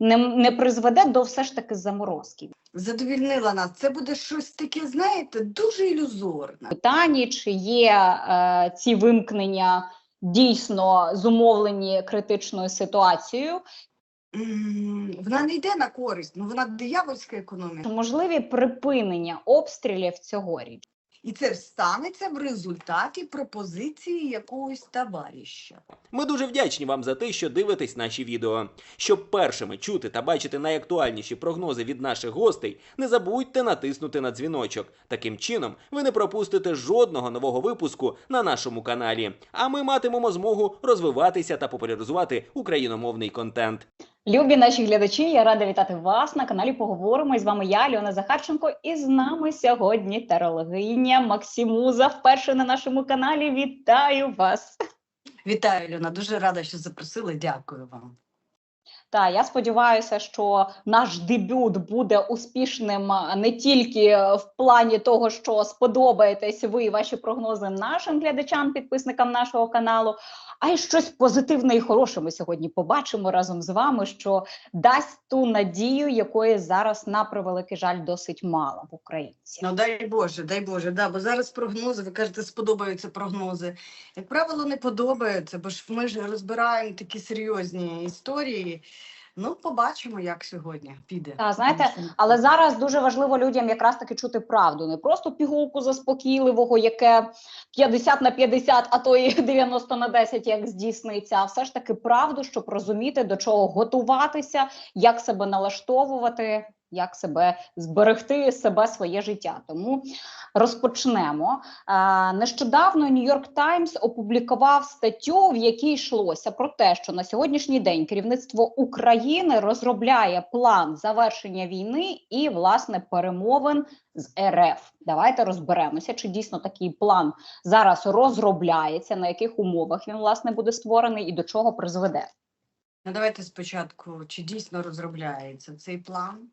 не, не призведе до все ж таки заморозки. Задовільнила нас. Це буде щось таке, знаєте, дуже ілюзорне. Питанні, чи є е, ці вимкнення дійсно зумовлені критичною ситуацією, Вона не йде на користь, ну вона диявольська економіка. можливі припинення обстрілів цьогоріч. І це станеться в результаті пропозиції якогось товариша. Ми дуже вдячні вам за те, що дивитесь наші відео. Щоб першими чути та бачити найактуальніші прогнози від наших гостей, не забудьте натиснути на дзвіночок. Таким чином, ви не пропустите жодного нового випуску на нашому каналі. А ми матимемо змогу розвиватися та популяризувати україномовний контент. Любі наші глядачі, я рада вітати вас на каналі. Поговоримо І з вами я, Альона Захарченко, і з нами сьогодні тарологиня Максимуза. Вперше на нашому каналі. Вітаю вас! Вітаю, Льона. Дуже рада, що запросили. Дякую вам. Та я сподіваюся, що наш дебют буде успішним не тільки в плані того, що сподобаєтесь ви і ваші прогнози нашим глядачам, підписникам нашого каналу, а й щось позитивне і хороше ми сьогодні побачимо разом з вами, що дасть ту надію, якої зараз на превеликий жаль досить мало в українців. Ну дай Боже, дай Боже, да, бо зараз прогнози, ви кажете, сподобаються прогнози. Як правило, не подобаються, бо ж ми ж розбираємо такі серйозні історії. Ну, побачимо, як сьогодні піде. Та, знаєте, Але зараз дуже важливо людям якраз таки чути правду, не просто пігулку заспокійливого, яке 50 на 50, а то і 90 на 10, як здійсниться, а все ж таки правду, щоб розуміти, до чого готуватися, як себе налаштовувати, як себе зберегти себе, своє життя. Тому розпочнемо. Нещодавно Нью-Йорк Таймс опублікував статтю, в якій йшлося про те, що на сьогоднішній день керівництво України розробляє план завершення війни і власне перемовин з РФ. Давайте розберемося, чи дійсно такий план зараз розробляється, на яких умовах він власне буде створений і до чого призведе. Ну, давайте спочатку, чи дійсно розробляється цей план?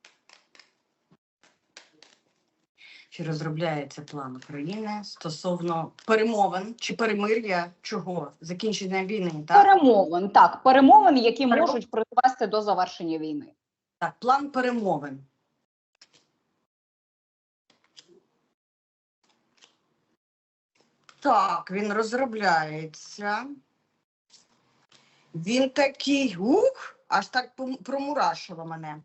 Чи розробляється план України стосовно перемовин чи перемир'я чого? Закінчення війни, так? Перемовин так, перемовин, які Перемов- можуть призвести до завершення війни. Так, план перемовин. Так, він розробляється. Він такий ух, аж так промурашило мене.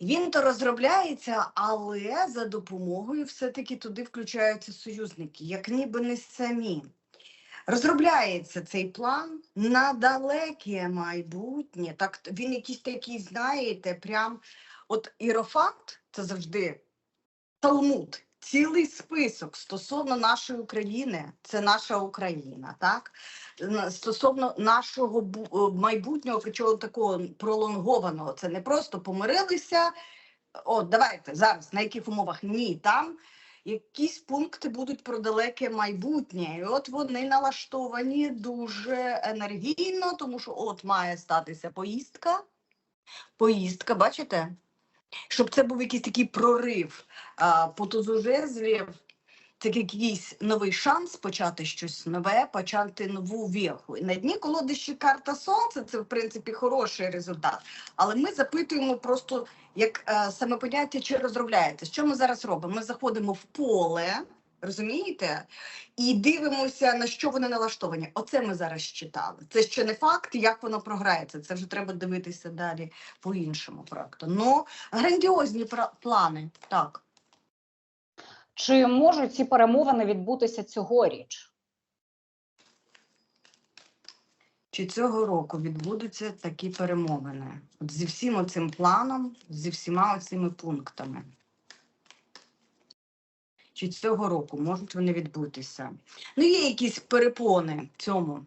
Він то розробляється, але за допомогою все-таки туди включаються союзники, як ніби не самі. Розробляється цей план на далеке майбутнє. Так, він якийсь такий, знаєте, прям от іерофант це завжди Талмуд, цілий список стосовно нашої України, це наша Україна, так? Стосовно нашого е, майбутнього, причому такого пролонгованого, це не просто помирилися. О, давайте зараз на яких умовах? Ні, там якісь пункти будуть про далеке майбутнє. І от вони налаштовані дуже енергійно, тому що от має статися поїздка. Поїздка, бачите? Щоб це був якийсь такий прорив а, по тузу жезлів, це якийсь новий шанс почати щось нове, почати нову віху. І на дні колоди ще карта сонця, це в принципі хороший результат. Але ми запитуємо просто, як е, саме поняття, чи розробляється. Що ми зараз робимо? Ми заходимо в поле, розумієте? І дивимося, на що вони налаштовані. Оце ми зараз читали. Це ще не факт, як воно програється. Це вже треба дивитися далі по іншому проекту. Ну, грандіозні плани, так. Чи можуть ці перемовини відбутися цьогоріч? Чи цього року відбудуться такі перемовини? От зі всім оцим планом, зі всіма оцими пунктами. Чи цього року можуть вони відбутися? Ну, є якісь перепони в цьому.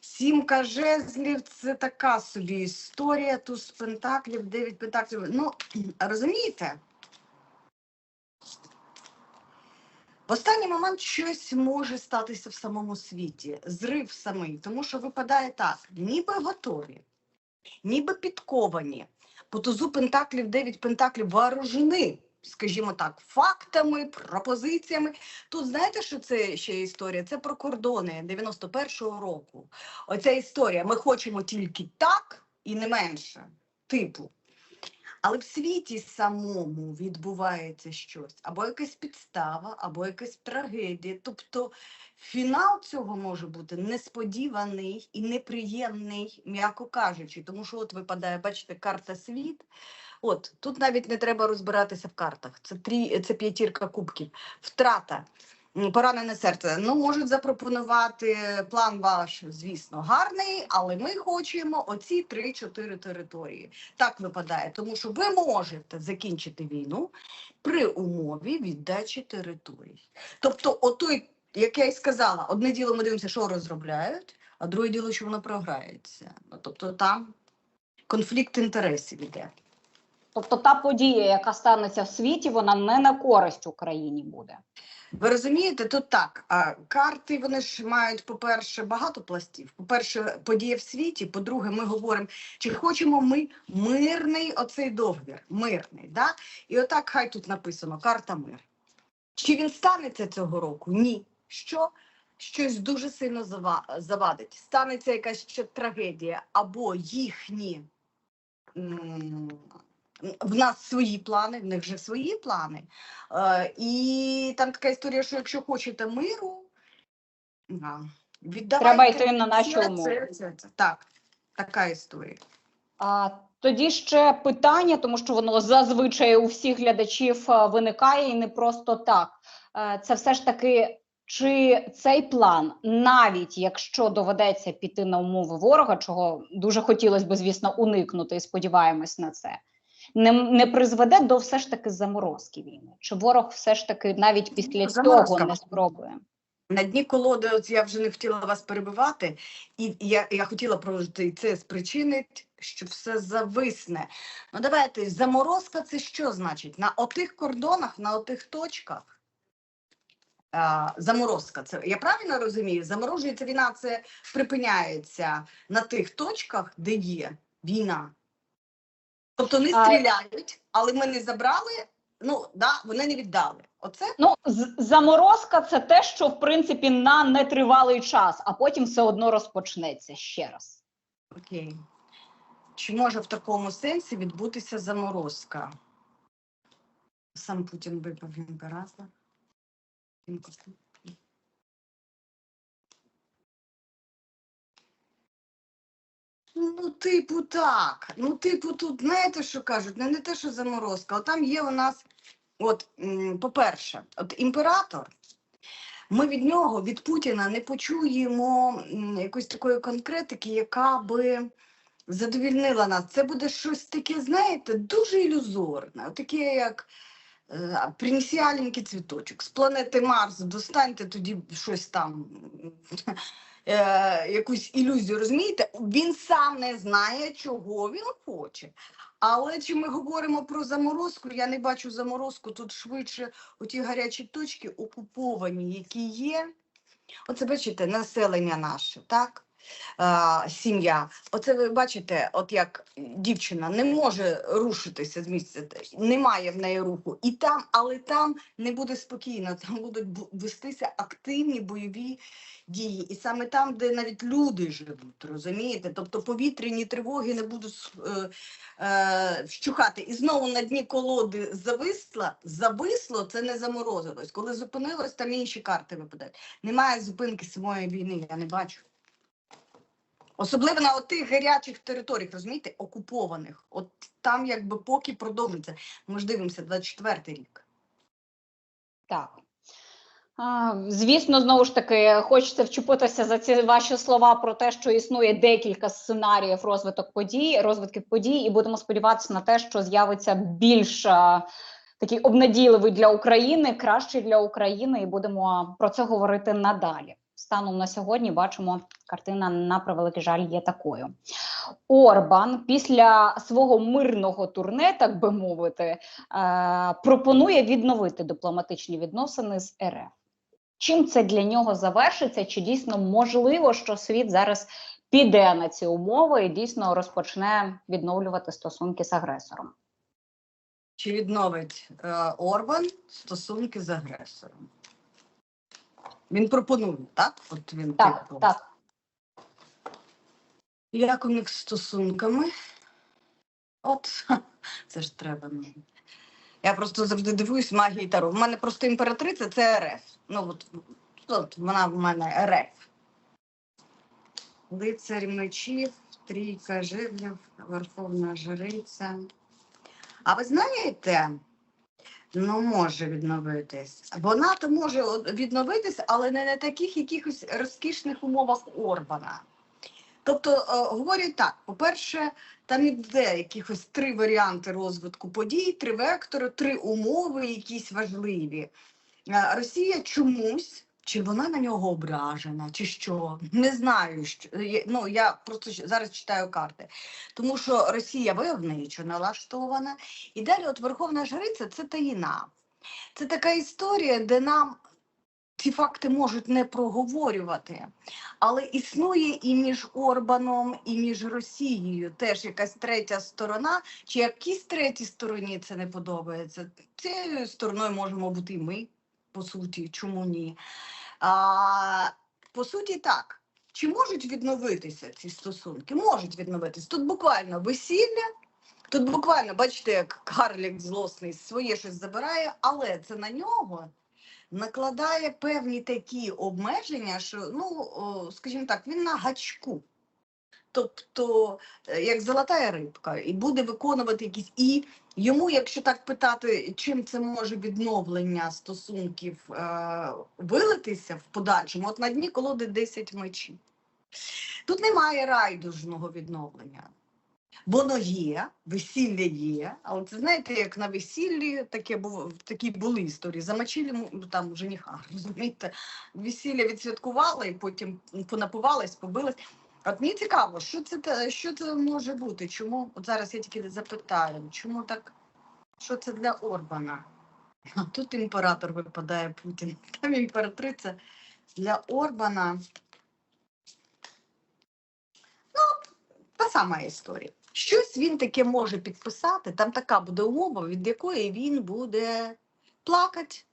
Сімка жезлів це така собі історія. Туз пентаклів, дев'ять пентаклів. Ну, розумієте? В останній момент щось може статися в самому світі, зрив самий, тому що випадає так, ніби готові, ніби підковані. По тузу пентаклів, дев'ять пентаклів вооружені, скажімо так, фактами, пропозиціями. Тут знаєте, що це ще історія? Це про кордони 91-го року. Оця історія. Ми хочемо тільки так і не менше. типу. Але в світі самому відбувається щось, або якась підстава, або якась трагедія. Тобто фінал цього може бути несподіваний і неприємний, м'яко кажучи. Тому що от випадає, бачите, карта світ. От тут навіть не треба розбиратися в картах. Це трі, це п'ятірка кубків. Втрата. Поранене серце. Ну, можуть запропонувати план ваш, звісно, гарний, але ми хочемо оці 3-4 території. Так випадає, тому що ви можете закінчити війну при умові віддачі територій. Тобто, отой, як я й сказала, одне діло ми дивимося, що розробляють, а друге діло, що воно програється. Ну, тобто там конфлікт інтересів іде. Тобто та подія, яка станеться в світі, вона не на користь Україні буде. Ви розумієте, тут так. Карти вони ж мають, по-перше, багато пластів. По-перше, подія в світі. По-друге, ми говоримо, чи хочемо ми мирний оцей договір. Мирний. Да? І отак хай тут написано: карта мир. Чи він станеться цього року? Ні. Що? Щось дуже сильно завадить. Станеться якась ще трагедія, або їхні. В нас свої плани, в них вже свої плани. Е, і там така історія, що якщо хочете миру, да, віддавайте Треба йти на наші умови. Так, така історія. А, тоді ще питання, тому що воно зазвичай у всіх глядачів виникає і не просто так. Е, Це все ж таки, чи цей план, навіть якщо доведеться піти на умови ворога, чого дуже хотілося б, звісно, уникнути, і сподіваємось на це. Не, не призведе до все ж таки заморозки війни? Чи ворог все ж таки навіть після цього не спробує? На дні колоди, от я вже не хотіла вас перебивати, і я, я хотіла прожити і це спричинить, що все зависне. Ну давайте, заморозка це що значить? На отих кордонах, на отих точках. А, заморозка, це я правильно розумію? Заморожується війна, це припиняється на тих точках, де є війна. Тобто не стріляють, але ми не забрали, ну да, вони не віддали. Оце Ну, заморозка це те, що в принципі на нетривалий час, а потім все одно розпочнеться ще раз. Окей. Чи може в такому сенсі відбутися заморозка? Сам Путін випав імператор. Він костюм. Ну, типу, так. Ну, типу, тут знаєте, що кажуть? Не, не те, що заморозка, а там є у нас, от, по-перше, от імператор. Ми від нього, від Путіна, не почуємо якоїсь такої конкретики, яка би задовільнила нас. Це буде щось таке, знаєте, дуже ілюзорне, таке як е, принесіаленький цвіточок. З планети Марс достаньте тоді щось там, е, якусь ілюзію, розумієте? Він сам не знає, чого він хоче. Але чи ми говоримо про заморозку? Я не бачу заморозку. Тут швидше оті гарячі точки окуповані, які є. Оце бачите, населення наше, так? А, сім'я. Оце ви бачите, от як дівчина не може рушитися з місця, немає в неї руху. І там, але там не буде спокійно, там будуть вестися активні бойові дії. І саме там, де навіть люди живуть, розумієте? Тобто повітряні тривоги не будуть е, е, вщухати. І знову на дні колоди зависла, зависло, це не заморозилось. Коли зупинилось, там інші карти випадають. Немає зупинки самої війни, я не бачу. Особливо на тих гарячих територіях, розумієте, окупованих. От там якби поки продовжується. Ми ж дивимося 24-й рік. Так. Звісно, знову ж таки, хочеться вчепитися за ці ваші слова про те, що існує декілька сценаріїв розвиток подій, розвитків подій, і будемо сподіватися на те, що з'явиться більш такий обнадійливий для України, кращий для України, і будемо про це говорити надалі. Станом на сьогодні бачимо, картина на превеликий жаль є такою. Орбан після свого мирного турне, так би мовити, е, пропонує відновити дипломатичні відносини з РФ. Чим це для нього завершиться? Чи дійсно можливо, що світ зараз піде на ці умови і дійсно розпочне відновлювати стосунки з агресором? Чи відновить е, Орбан стосунки з агресором? Він пропонує, так? От він Так, типу. так. Як у них з стосунками? От це ж треба. ну. Я просто завжди дивуюсь магії Таро. У мене просто імператриця це РФ. Ну от, от вона в мене РФ. Лицарь мечів, трійка житлів, верховна жриця. А ви знаєте, ну може відновитись. Вона то може відновитись, але не на таких якихось розкішних умовах Орбана. Тобто, е, говорять так: по-перше, там іде якихось три варіанти розвитку подій, три вектори, три умови, якісь важливі. Е, Росія чомусь, чи вона на нього ображена, чи що, не знаю. Що, ну, я просто зараз читаю карти. Тому що Росія войовничо налаштована. І далі, от Верховна Жриця це таїна. Це така історія, де нам ці факти можуть не проговорювати. Але існує і між Орбаном, і між Росією теж якась третя сторона, чи якійсь третій стороні це не подобається. Цією стороною можемо бути і ми, по суті, чому ні? А, по суті, так. Чи можуть відновитися ці стосунки? Можуть відновитися. Тут буквально весілля, тут буквально, бачите, як карлік злосний своє щось забирає, але це на нього накладає певні такі обмеження, що, ну, скажімо так, він на гачку. Тобто, е, як золота рибка, і буде виконувати якісь. І йому, якщо так питати, чим це може відновлення стосунків е, вилитися в подальшому, от на дні колоди 10 мечів. Тут немає райдужного відновлення. Воно є, весілля є, але це знаєте, як на весіллі таке було, такі були історії. Замочили там жениха, розумієте, весілля відсвяткували і потім понапивались, побились. От мені цікаво, що це що це може бути? Чому от зараз я тільки запитаю, чому так? Що це для Орбана? Тут імператор випадає Путін. Там імператриця для Орбана. Ну, та сама історія. Щось він таке може підписати, там така буде умова, від якої він буде плакати.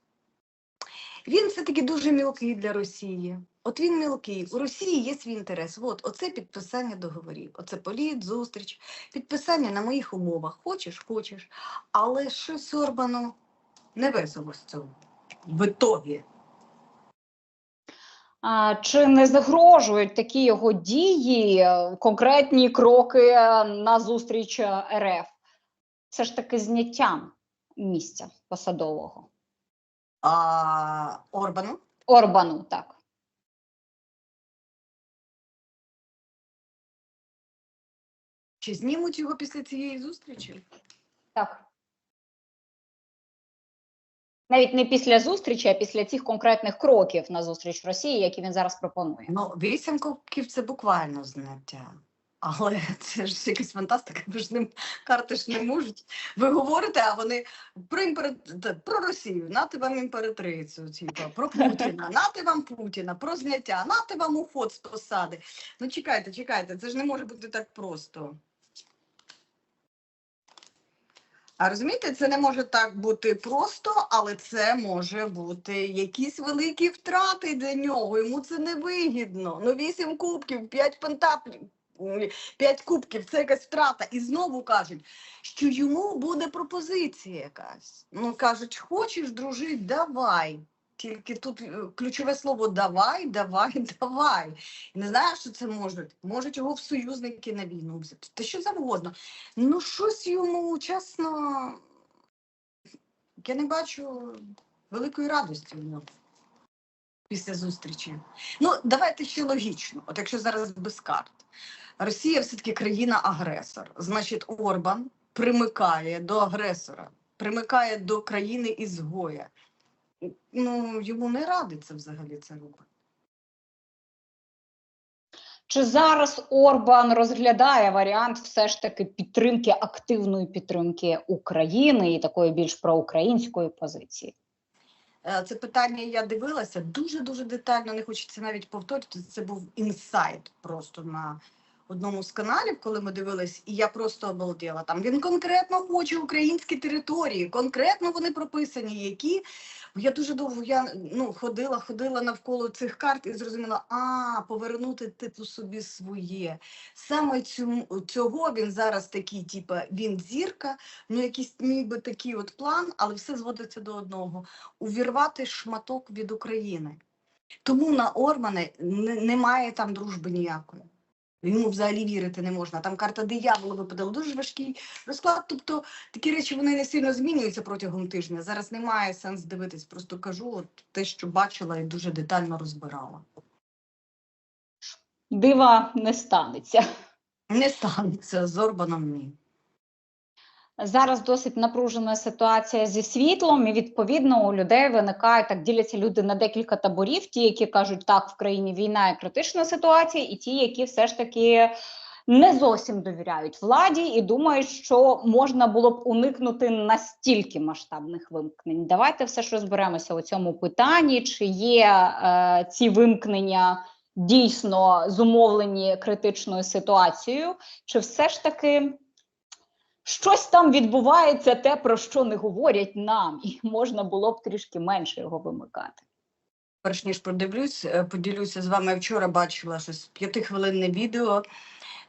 Він все-таки дуже мілкий для Росії. От він мілкий. У Росії є свій інтерес. От, оце підписання договорів, оце політ, зустріч, підписання на моїх умовах. Хочеш, хочеш. Але щось Орбану не весело з цього. В ітогі. А, чи не загрожують такі його дії, е, конкретні кроки е, на зустріч е, РФ? Все ж таки зняттям місця посадового А, Орбану Орбану, так. чи знімуть його після цієї зустрічі? Так. Навіть не після зустрічі, а після цих конкретних кроків на зустріч в Росії, які він зараз пропонує. Ну, вісім кубків це буквально зняття. Але це ж якась фантастика, ви ж ним карти ж не можуть. Ви говорите, а вони про імпер... про Росію, нати вам імператрицю, типу, про Путіна, нати вам Путіна, про зняття, нати вам уход з посади. Ну чекайте, чекайте, це ж не може бути так просто. А розумієте, це не може так бути просто, але це може бути якісь великі втрати для нього. Йому це не вигідно. Ну, вісім кубків, п'ять пентаклів, п'ять кубків це якась втрата. І знову кажуть, що йому буде пропозиція якась. Ну кажуть, хочеш дружити, давай. Тільки тут е, ключове слово давай, давай, давай. Не знаю, що це можуть. Можуть його в союзники на війну взяти. Та що завгодно. Ну, щось йому, чесно, я не бачу великої радості в ньому після зустрічі. Ну, давайте ще логічно. От якщо зараз без карт. Росія все-таки країна-агресор. Значить, Орбан примикає до агресора, примикає до країни ізгоя. Ну, йому не радиться взагалі це робити. Чи зараз Орбан розглядає варіант все ж таки підтримки активної підтримки України і такої більш проукраїнської позиції? Е, Це питання я дивилася дуже дуже детально. Не хочеться навіть повторити. Це був інсайт просто на одному з каналів, коли ми дивились, і я просто обалділа. Там він конкретно хоче українські території, конкретно вони прописані, які. Я дуже довго я ну ходила, ходила навколо цих карт і зрозуміла, а повернути типу собі своє. Саме цьому цього він зараз такий, типу, він зірка, ну якийсь ніби такий от план, але все зводиться до одного: увірвати шматок від України. Тому на Ормана не- немає там дружби ніякої. Йому взагалі вірити не можна. Там карта диявола випадала дуже важкий розклад. Тобто такі речі вони не сильно змінюються протягом тижня. Зараз немає сенс дивитись. Просто кажу от те, що бачила і дуже детально розбирала. Дива не станеться. Не станеться з Орбаном ні. Зараз досить напружена ситуація зі світлом, і відповідно у людей виникає так діляться люди на декілька таборів: ті, які кажуть, так в країні війна і критична ситуація, і ті, які все ж таки не зовсім довіряють владі і думають, що можна було б уникнути настільки масштабних вимкнень. Давайте все ж розберемося у цьому питанні, чи є е, ці вимкнення дійсно зумовлені критичною ситуацією, чи все ж таки щось там відбувається, те, про що не говорять нам, і можна було б трішки менше його вимикати. Перш ніж подивлюсь, е, поділюся з вами. Вчора бачила щось п'ятихвилинне відео,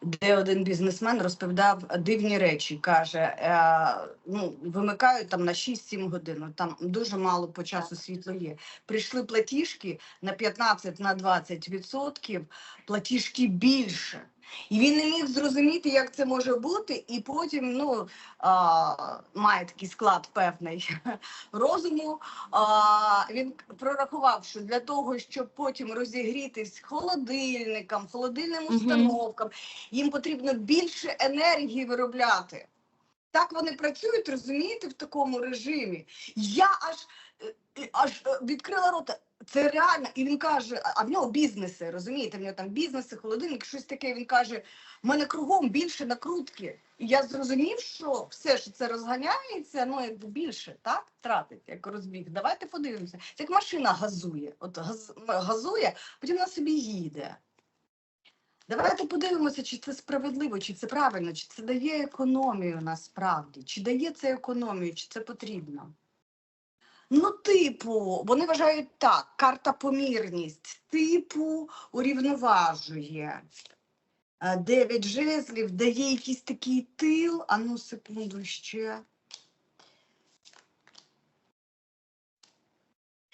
де один бізнесмен розповідав дивні речі. Каже: е, ну, вимикають там на 6-7 годин. Там дуже мало по часу світло є. Прийшли платіжки на 15 на 20 відсотків, платіжки більше. І він не міг зрозуміти, як це може бути, і потім ну, а, має такий склад певний розуму. А, він прорахував, що для того, щоб потім розігрітись холодильникам, холодильним установкам, їм потрібно більше енергії виробляти. Так вони працюють, розумієте, в такому режимі. Я аж, е, е, аж е, відкрила рота. Це реально, і він каже: а- в нього бізнеси, розумієте, в нього там бізнеси, холодильник, щось таке. Він каже: в мене кругом більше накрутки. І я зрозумів, що все, що це розганяється, ну якби більше, так? Тратить, як розбіг. Давайте подивимося. Як машина газує. От газ, м- газує, потім вона собі їде. Давайте подивимося, чи це справедливо, чи це правильно, чи це дає економію насправді, чи дає це економію, чи це потрібно. Ну, типу, вони вважають так, карта помірність, типу, урівноважує. Е, Дев'ять жезлів дає якийсь такий тил. А ну, секунду ще.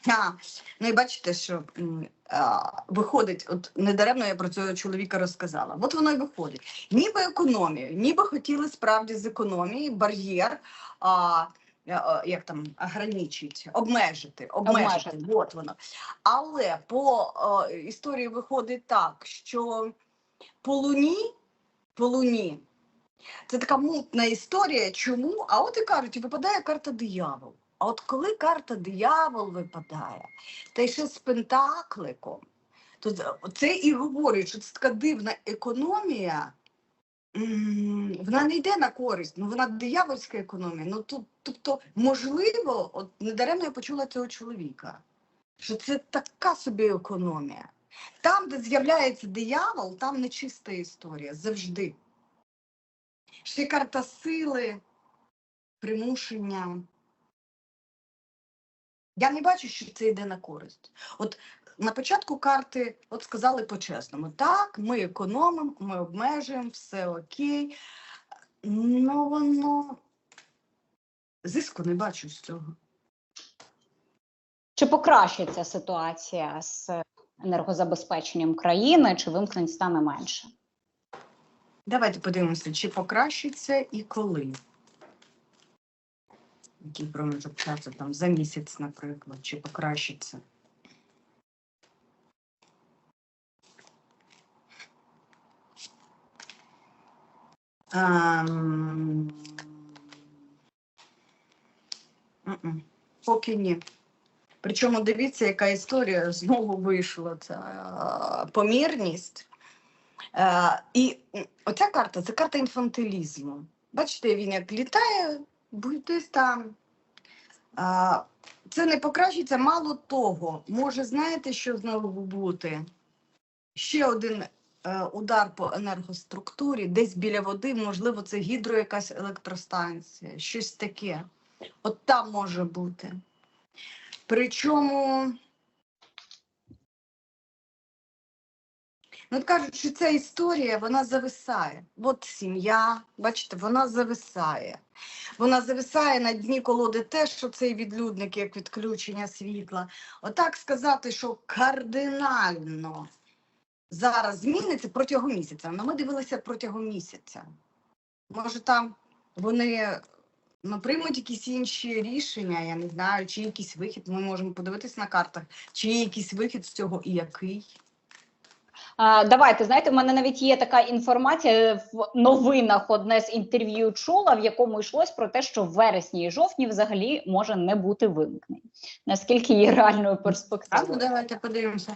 А, ну і бачите, що а, виходить, от недаремно я про цього чоловіка розказала. От воно і виходить. Ніби економію, ніби хотіли справді з економії бар'єр, а, як там ограничить, обмежити, обмежити. Обмежити. От воно. Але по а, історії виходить так, що по луні, по луні, це така мутна історія. Чому? А от і кажуть, випадає карта диявол. А от коли карта диявол випадає, та й ще з пентакликом, то це і говорить, що це така дивна економія. Вона не йде на користь, ну вона диявольська економія. Ну тут, тобто, можливо, от недаремно я почула цього чоловіка, що це така собі економія. Там, де з'являється диявол, там нечиста історія завжди. Ще карта сили, примушення. Я не бачу, що це йде на користь. От на початку карти от сказали по-чесному: так, ми економимо, ми обмежуємо, все окей. Ну воно зиску не бачу з цього. Чи покращиться ситуація з енергозабезпеченням країни, чи вимкнень стане менше? Давайте подивимося, чи покращиться і коли. Який проміжок часу там за місяць, наприклад, чи покращиться. Ем, Поки ні. Причому дивіться, яка історія знову вийшла. Ця е, помірність. І оця карта це карта інфантилізму. Бачите, він як літає, будь десь там. Це не покращиться, мало того, може, знаєте, що знову бути? Ще один удар по енергоструктурі, десь біля води, можливо, це гідро якась електростанція, щось таке. От там може бути. Причому, ну, кажуть, що ця історія вона зависає. От сім'я, бачите, вона зависає. Вона зависає на дні колоди те, що цей відлюдник, як відключення світла. Отак сказати, що кардинально зараз зміниться протягом місяця. Ну, ми дивилися протягом місяця. Може, там вони ну, приймуть якісь інші рішення, я не знаю, чи якийсь вихід. Ми можемо подивитись на картах, чи є якийсь вихід з цього і який. А, давайте знаєте, в мене навіть є така інформація в новинах. Одне з інтерв'ю чула, в якому йшлось про те, що в вересні і жовтні взагалі може не бути вимкнень. Наскільки є реальною Так, ну перспективою? давайте подивимося.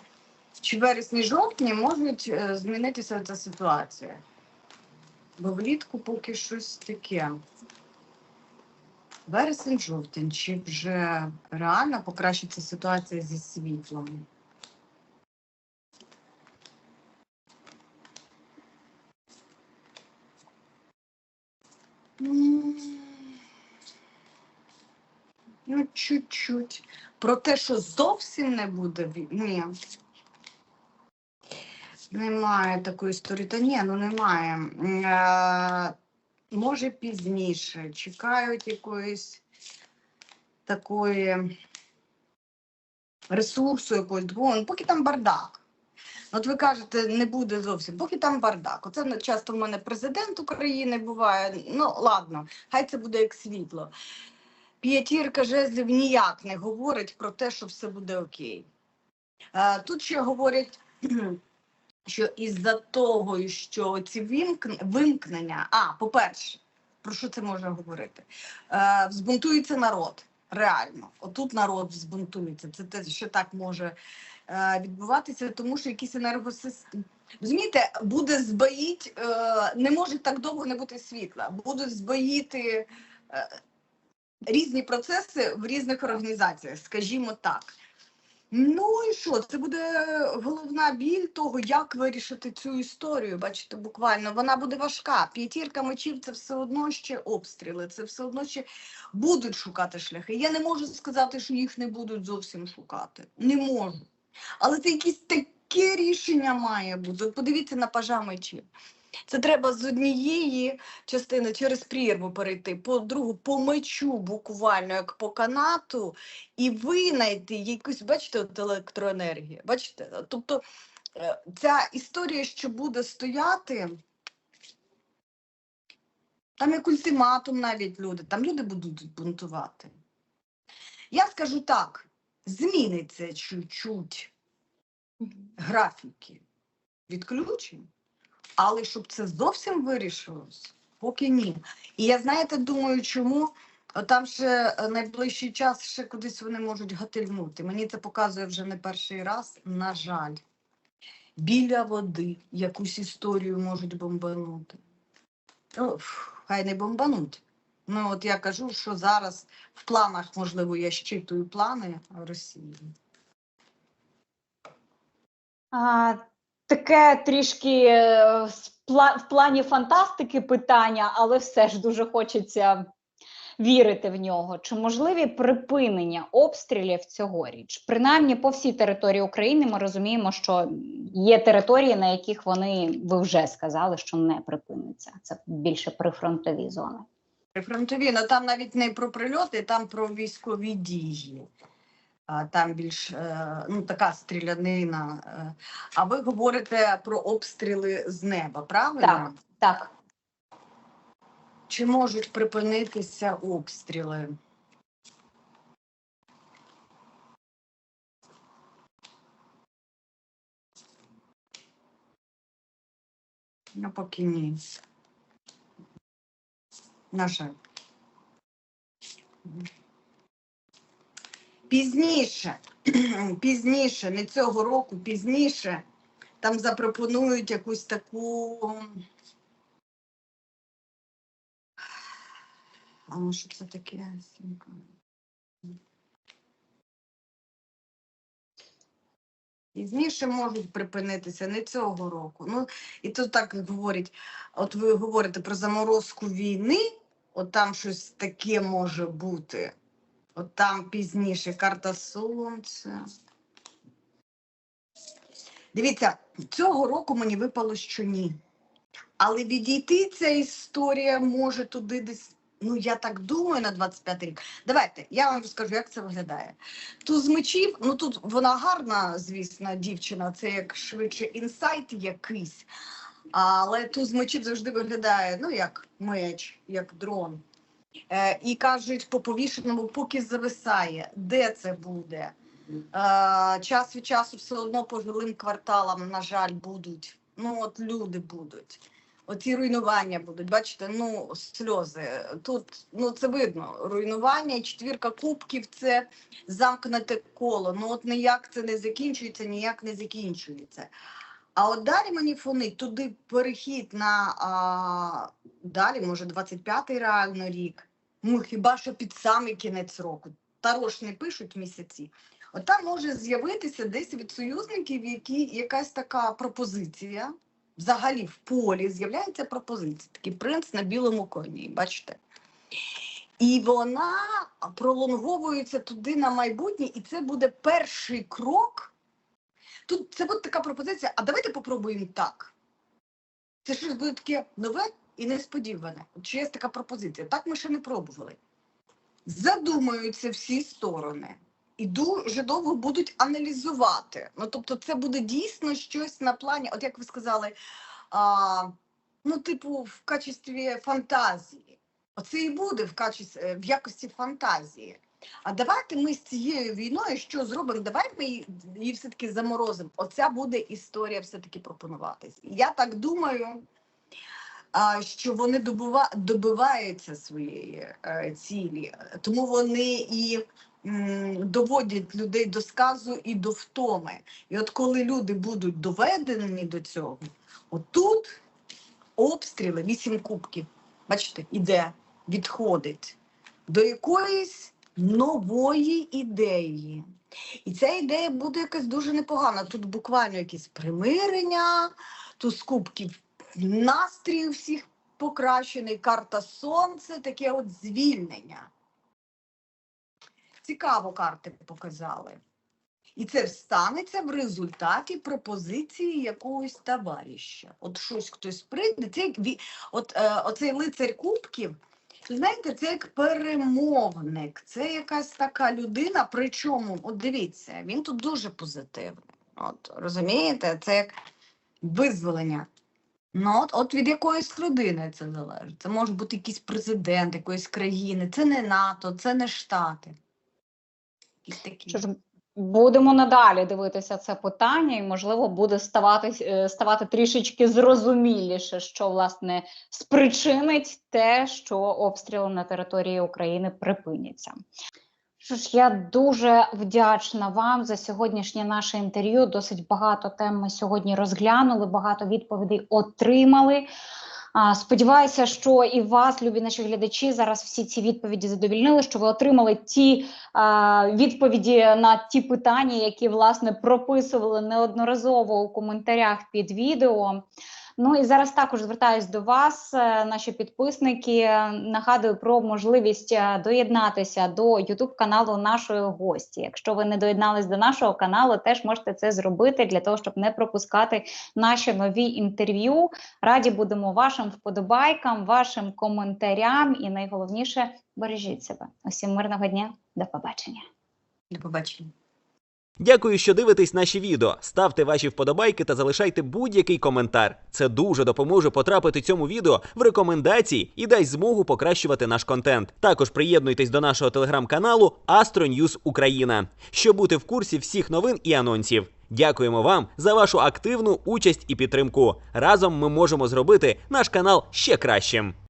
Чи вересні жовтні можуть е, змінитися ця ситуація? Бо влітку поки щось таке. Вересень, жовтень, чи вже реально покращиться ситуація зі світлом? Ну, чуть-чуть. Про те, що зовсім не буде Ні. Немає такої історії. Та ні, ну немає. Е, Може пізніше. Чекають якоїсь такої ресурсу якогось двого. Ну, поки там бардак. От ви кажете, не буде зовсім, поки там бардак. Оце часто в мене президент України буває. Ну, ладно, хай це буде як світло. П'ятірка жезлів ніяк не говорить про те, що все буде окей. Е, Тут ще говорять, що із-за того, що ці вимкнення, а, по-перше, про що це можна говорити? Е, Взбунтується народ. Реально, отут народ взбунтується. Це те, що так може е, відбуватися, тому що якісь енергосистеми. Розумієте, буде збоїть, е, не може так довго не бути світла. Будуть збоїти е, різні процеси в різних організаціях, скажімо так. Ну і що? Це буде головна біль того, як вирішити цю історію. Бачите, буквально вона буде важка. П'ятірка мечів це все одно ще обстріли, це все одно ще будуть шукати шляхи. Я не можу сказати, що їх не будуть зовсім шукати. Не можу. Але це якесь таке рішення має бути. Подивіться на пажа мечів. Це треба з однієї частини через прірву перейти, по другу по мечу, буквально як по канату, і винайти якусь, бачите, от електроенергію. Бачите? Тобто е, ця історія, що буде стояти, там як ультиматум навіть люди, там люди будуть бунтувати. Я скажу так: зміниться чуть-чуть графіки відключень, але щоб це зовсім вирішилось, поки ні. І я знаєте, думаю, чому там ще е, найближчий час ще кудись вони можуть гатильнути. Мені це показує вже не перший раз, на жаль. Біля води якусь історію можуть бомбанути. Ну, хай не бомбануть. Ну, от я кажу, що зараз в планах, можливо, я щитую плани Росії. А, таке трішки е, в плані фантастики питання, але все ж дуже хочеться вірити в нього. Чи можливі припинення обстрілів цьогоріч? Принаймні по всій території України ми розуміємо, що є території, на яких вони ви вже сказали, що не припиниться. Це більше прифронтові зони. Фронтові, ну там навіть не про прильоти, там про військові дії. Там більш е, ну, така стрілянина. Е. А ви говорите про обстріли з неба, правильно? Так. Так, Чи можуть припинитися обстріли? Ну, поки ні. На жаль. Пізніше, пізніше, не цього року, пізніше, там запропонують якусь таку. А ну що це таке? Пізніше можуть припинитися, не цього року. Ну, і тут так говорять, от ви говорите про заморозку війни, от там щось таке може бути. От там пізніше карта сонця. Дивіться, цього року мені випало, що ні. Але відійти ця історія може туди десь, ну я так думаю, на 25 рік. Давайте, я вам розкажу, як це виглядає. Туз мечів, ну тут вона гарна, звісно, дівчина, це як швидше інсайт якийсь. Але туз мечів завжди виглядає, ну, як меч, як дрон. Е, і кажуть, по повішеному, поки зависає, де це буде. Е, час від часу все одно по жилим кварталам, на жаль, будуть. Ну, от люди будуть. Оці руйнування будуть, бачите, ну, сльози. Тут ну, це видно. Руйнування, четвірка кубків це замкнуте коло. Ну, от ніяк це не закінчується, ніяк не закінчується. А от далі мені фонить туди перехід на а, далі, може, 25-й реально рік. Ну, хіба що під самий кінець року. Тарош не пишуть місяці. От там може з'явитися десь від союзників які, якась така пропозиція. Взагалі в полі з'являється пропозиція. Такий принц на білому коні, бачите? І вона пролонговується туди на майбутнє, і це буде перший крок. Тут це буде така пропозиція, а давайте попробуємо так. Це щось буде таке нове і несподіване. Чи є така пропозиція? Так ми ще не пробували. Задумаються всі сторони і дуже довго будуть аналізувати. Ну, тобто, це буде дійсно щось на плані, от як ви сказали, а, ну, типу, в качестві фантазії. Оце і буде в качестві, в якості фантазії. А давайте ми з цією війною що зробимо? Давай ми її, її все-таки заморозимо. Оця буде історія все-таки пропонуватись. Я так думаю, що вони добиваються своєї е, цілі, тому вони і доводять людей до сказу і до втоми. І от коли люди будуть доведені до цього, отут обстріли, вісім кубків, бачите, іде, відходить до якоїсь нової ідеї. І ця ідея буде якась дуже непогана. Тут буквально якісь примирення, тут з кубків настрій всіх покращений, карта сонця, таке от звільнення. Цікаво карти показали. І це станеться в результаті пропозиції якогось товариша. От щось хтось прийде, це от, е, оцей лицар кубків, знаєте, це як перемовник, це якась така людина. Причому, от дивіться, він тут дуже позитивний. От розумієте, це як визволення. Ну, от, от від якоїсь людини це залежить. Це може бути якийсь президент якоїсь країни. Це не НАТО, це не Штати. Якісь такі. Будемо надалі дивитися це питання, і можливо буде ставати, е, ставати трішечки зрозуміліше, що власне спричинить те, що обстріли на території України припиняться. Що ж, я дуже вдячна вам за сьогоднішнє наше інтерв'ю. Досить багато тем ми сьогодні розглянули, багато відповідей отримали. Сподіваюся, що і вас, любі наші глядачі, зараз всі ці відповіді задовільнили, що ви отримали ті відповіді на ті питання, які власне прописували неодноразово у коментарях під відео. Ну і зараз також звертаюсь до вас, е, наші підписники. Нагадую про можливість е, доєднатися до youtube каналу нашої гості. Якщо ви не доєднались до нашого каналу, теж можете це зробити для того, щоб не пропускати наші нові інтерв'ю. Раді будемо вашим вподобайкам, вашим коментарям, і найголовніше бережіть себе. Усім мирного дня, до побачення. До побачення. Дякую, що дивитесь наші відео. Ставте ваші вподобайки та залишайте будь-який коментар. Це дуже допоможе потрапити цьому відео в рекомендації і дасть змогу покращувати наш контент. Також приєднуйтесь до нашого телеграм-каналу News Україна, щоб бути в курсі всіх новин і анонсів. Дякуємо вам за вашу активну участь і підтримку. Разом ми можемо зробити наш канал ще кращим.